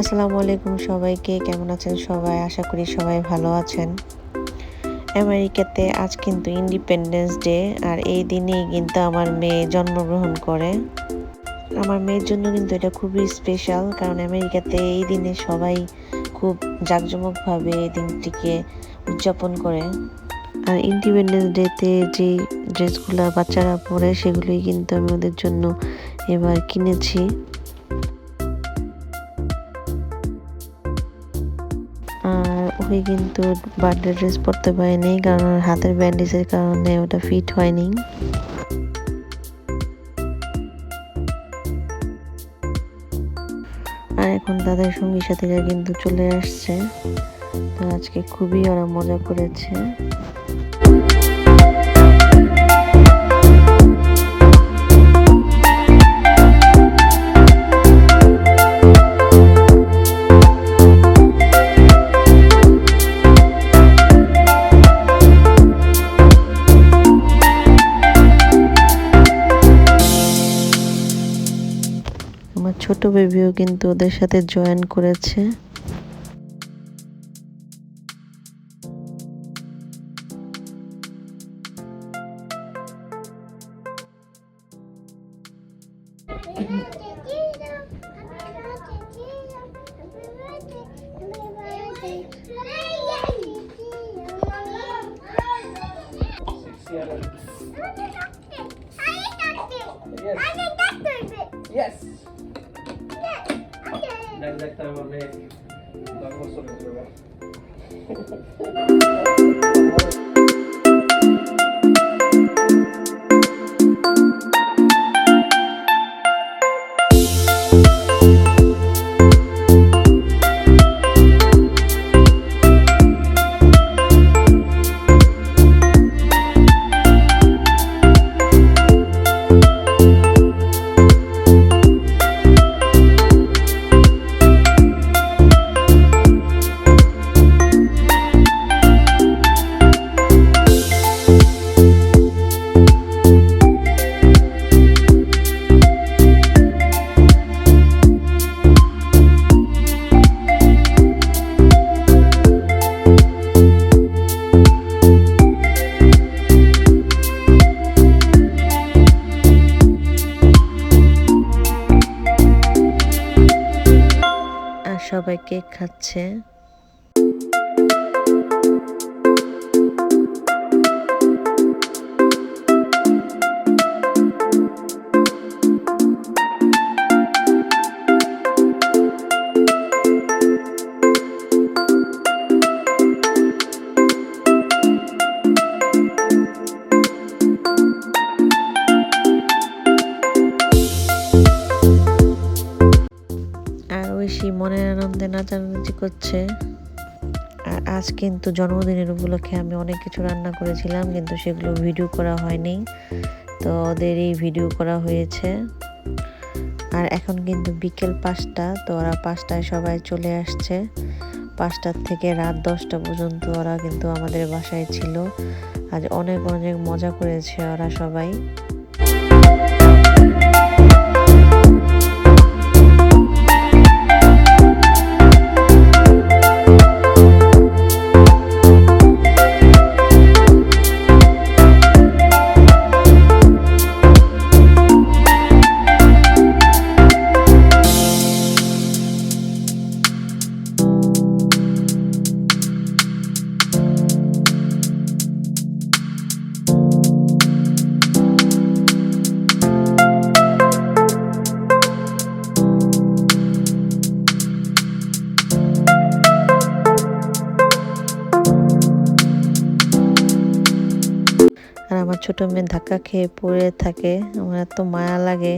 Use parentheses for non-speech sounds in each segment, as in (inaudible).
আসসালামু আলাইকুম সবাইকে, কেমন আছেন সবাই? আশা করি সবাই ভালো আছেন। আমেরিকাতে আজ কিন্তু ইন্ডিপেন্ডেন্স ডে আর এই দিনেই কিন্তু আমার মেয়ে জন্মগ্রহণ করে। আমার মেয়ের জন্য কিন্তু এটা খুবই স্পেশাল কারণ আমেরিকাতে এই দিনে সবাই খুব জাঁকজমকভাবে এই দিনটিকে উদযাপন করে। আর ইন্ডিপেন্ডেন্স ডেতে যে ড্রেসগুলো বাচ্চারা পরে, সেগুলোই কিন্তু আমি ওদের জন্য এবার কিনেছি। আর ওকে কিন্তু বার্থডে ড্রেস পরতে পারেনি, কারণ ওর হাতের ব্যান্ডেজের কারণে ওটা ফিট হয়নি। আর এখন তাদের সঙ্গী সাথীরা কিন্তু চলে আসছে। তো আজকে খুবই ওরা মজা করেছে। ছোট বেবিও কিন্তু ওদের সাথে জয়েন করেছে Yes. দেখ দেখ তার মানে দশ বছর হয়ে যাবে (laughs) সবাই কেক খাচ্ছে। আনন্দে নাচানাচি করছে। আর আজ কিন্তু জন্মদিনের উপলক্ষে আমি অনেক কিছু রান্না করেছিলাম, কিন্তু সেগুলো ভিডিও করা হয়নি। তো ওদের এই ভিডিও করা হয়েছে। আর এখন কিন্তু বিকেল পাঁচটা, তো ওরা পাঁচটায় সবাই চলে আসছে। পাঁচটার থেকে রাত দশটা পর্যন্ত ওরা কিন্তু আমাদের বাসায় ছিল। আজ অনেক অনেক মজা করেছে ওরা সবাই। আর আমার ছোট মেয়ে ধাক্কা খেয়ে পড়ে থাকে। আমার এত মায়া লাগে।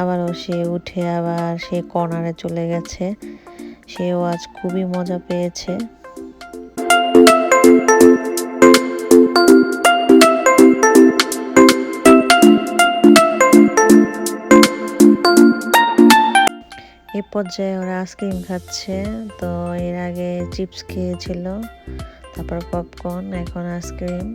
আবারও সে উঠে আবার সে কর্নারে চলে গেছে। সেও আজ খুবই মজা পেয়েছে। এ পর্যায়ে ওরা আইসক্রিম খাচ্ছে। তো এর আগে চিপস খেয়েছিল। তারপর পপকর্ন এখন আইসক্রিম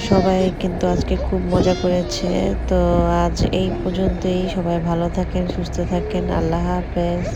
সবাই কিন্তু আজকে খুব মজা করেছে। তো আজ এই পর্যন্তই। সবাই ভালো থাকেন, সুস্থ থাকেন। আল্লাহ হাফেজ।